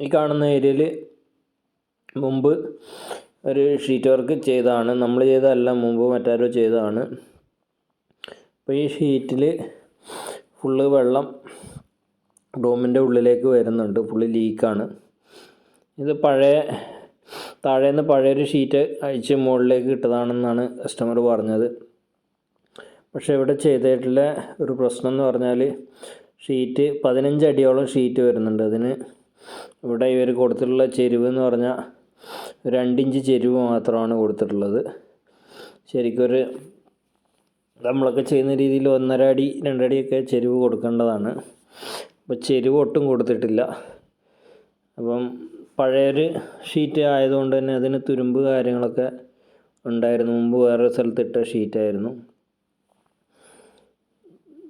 ഈ കാണുന്ന ഏരിയയിൽ മുമ്പ് ഒരു ഷീറ്റ് വർക്ക് ചെയ്തതാണ്. നമ്മൾ ചെയ്തതല്ല മുമ്പ് മറ്റാരോ ചെയ്തതാണ്. അപ്പോൾ ഈ ഷീറ്റിൽ ഫുള്ള് വെള്ളം റൂമിന്റെ ഉള്ളിലേക്ക് വരുന്നുണ്ട്. ഫുള്ള് ലീക്കാണ്. ഇത് പഴയ താഴേന്ന് പഴയൊരു ഷീറ്റ് അഴിച്ച് മുകളിലേക്ക് ഇട്ടതാണെന്നാണ് കസ്റ്റമർ പറഞ്ഞത്. പക്ഷേ ഇവിടെ ചെയ്തിട്ടുള്ള ഒരു പ്രശ്നം എന്ന് പറഞ്ഞാൽ ഷീറ്റ് പതിനഞ്ച് അടിയോളം ഷീറ്റ് വരുന്നുണ്ട് അതിന്. ഇവിടെ ഇവർ കൊടുത്തിട്ടുള്ള ചെരുവ് എന്ന് പറഞ്ഞാൽ രണ്ടിഞ്ച് ചെരുവ് മാത്രമാണ് കൊടുത്തിട്ടുള്ളത്. ശരിക്കൊരു നമ്മളൊക്കെ ചെയ്യുന്ന രീതിയിൽ ഒന്നര അടി രണ്ടടിയൊക്കെ ചെരുവ് കൊടുക്കേണ്ടതാണ്. അപ്പോൾ ചെരുവ് ഒട്ടും കൊടുത്തിട്ടില്ല. അപ്പം പഴയൊരു ഷീറ്റ് ആയതുകൊണ്ട് തന്നെ അതിന് തുരുമ്പ് കാര്യങ്ങളൊക്കെ ഉണ്ടായിരുന്നു. മുമ്പ് വേറൊരു സ്ഥലത്തിട്ട ഷീറ്റായിരുന്നു.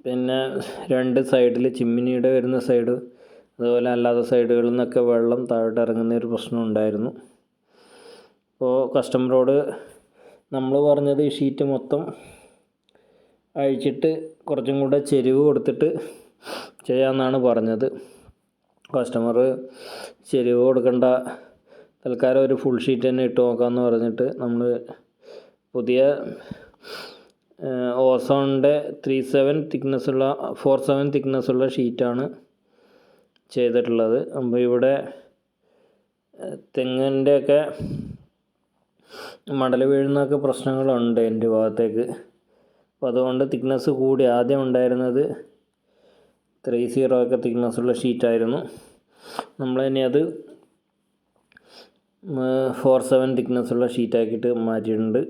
പിന്നെ രണ്ട് സൈഡിൽ ചിമ്മിനിയുടെ വരുന്ന സൈഡ് അതുപോലെ അല്ലാത്ത സൈഡുകളിൽ നിന്നൊക്കെ വെള്ളം താഴോട്ട് ഇറങ്ങുന്ന ഒരു പ്രശ്നം ഉണ്ടായിരുന്നു. അപ്പോൾ കസ്റ്റമറോട് നമ്മൾ പറഞ്ഞത് ഈ ഷീറ്റ് മൊത്തം അഴിച്ചിട്ട് കുറച്ചും കൂടെ ചെരിവ് കൊടുത്തിട്ട് ചെയ്യാമെന്നാണ് പറഞ്ഞത്. കസ്റ്റമർ ചെരിവ് കൊടുക്കേണ്ട തൽക്കാലം ഒരു ഫുൾ ഷീറ്റ് തന്നെ ഇട്ട് നോക്കാമെന്ന് പറഞ്ഞിട്ട് നമ്മൾ പുതിയ ഓസോണിന്റെ ത്രീ സെവൻ തിക്നെസ്സുള്ള ഫോർ സെവൻ തിക്നെസ്സുള്ള ഷീറ്റാണ് ചെയ്തിട്ടുള്ളത്. അപ്പോൾ ഇവിടെ തെങ്ങിന്റെയൊക്കെ മടൽ വീഴുന്നൊക്കെ പ്രശ്നങ്ങളുണ്ട് എന്റെ ഭാഗത്തേക്ക്. അപ്പോൾ അതുകൊണ്ട് തിക്നെസ് കൂടി ആദ്യം ഉണ്ടായിരുന്നത് ത്രീ സീറോ ഒക്കെ തിക്നെസ്സുള്ള ഷീറ്റായിരുന്നു. നമ്മൾ ഇനി അത് ഫോർ സെവൻ തിക്നെസ്സുള്ള ഷീറ്റാക്കിയിട്ട് മാറ്റിയിട്ടുണ്ട്.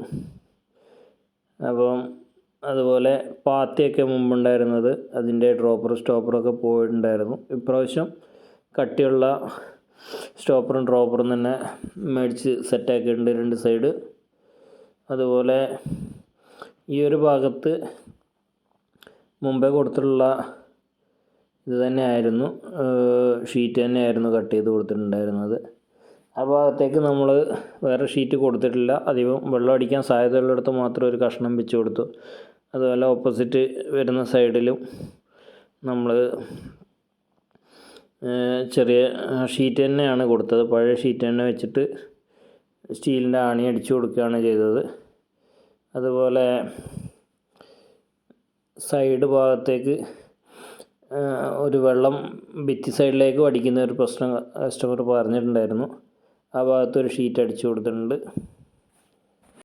അപ്പം അതുപോലെ പാത്തിയൊക്കെ മുമ്പുണ്ടായിരുന്നത് അതിന്റെ ഡ്രോപ്പർ സ്റ്റോപ്പറൊക്കെ പോയിട്ടുണ്ടായിരുന്നു. ഇപ്രാവശ്യം കട്ടിയുള്ള സ്റ്റോപ്പറും ഡ്രോപ്പറും തന്നെ മേടിച്ച് സെറ്റാക്കിയിട്ടുണ്ട് രണ്ട് സൈഡ്. അതുപോലെ ഈ ഒരു ഭാഗത്ത് മുമ്പേ കൊടുത്തിട്ടുള്ള ഇത് തന്നെയായിരുന്നു. ഷീറ്റ് തന്നെയായിരുന്നു കട്ട് ചെയ്ത് കൊടുത്തിട്ടുണ്ടായിരുന്നത്. ആ ഭാഗത്തേക്ക് നമ്മൾ വേറെ ഷീറ്റ് കൊടുത്തിട്ടില്ല. അധികം വെള്ളം അടിക്കാൻ സാധ്യതയുള്ളിടത്ത് മാത്രം ഒരു കഷ്ണം വെച്ച് കൊടുത്തു. അതുപോലെ ഓപ്പോസിറ്റ് വരുന്ന സൈഡിലും നമ്മൾ ചെറിയ ഷീറ്റ് തന്നെയാണ് കൊടുത്തത്. പഴയ ഷീറ്റ് തന്നെ വെച്ചിട്ട് സ്റ്റീലിന്റെ ആണി അടിച്ചു കൊടുക്കുകയാണ് ചെയ്തത്. അതുപോലെ സൈഡ് ഭാഗത്തേക്ക് ഒരു വെള്ളം ഭിത്തി സൈഡിലേക്ക് വടിക്കുന്ന ഒരു പ്രശ്നം കസ്റ്റമർ പറഞ്ഞിട്ടുണ്ടായിരുന്നു. ആ ഭാഗത്തൊരു ഷീറ്റ് അടിച്ചു കൊടുത്തിട്ടുണ്ട്.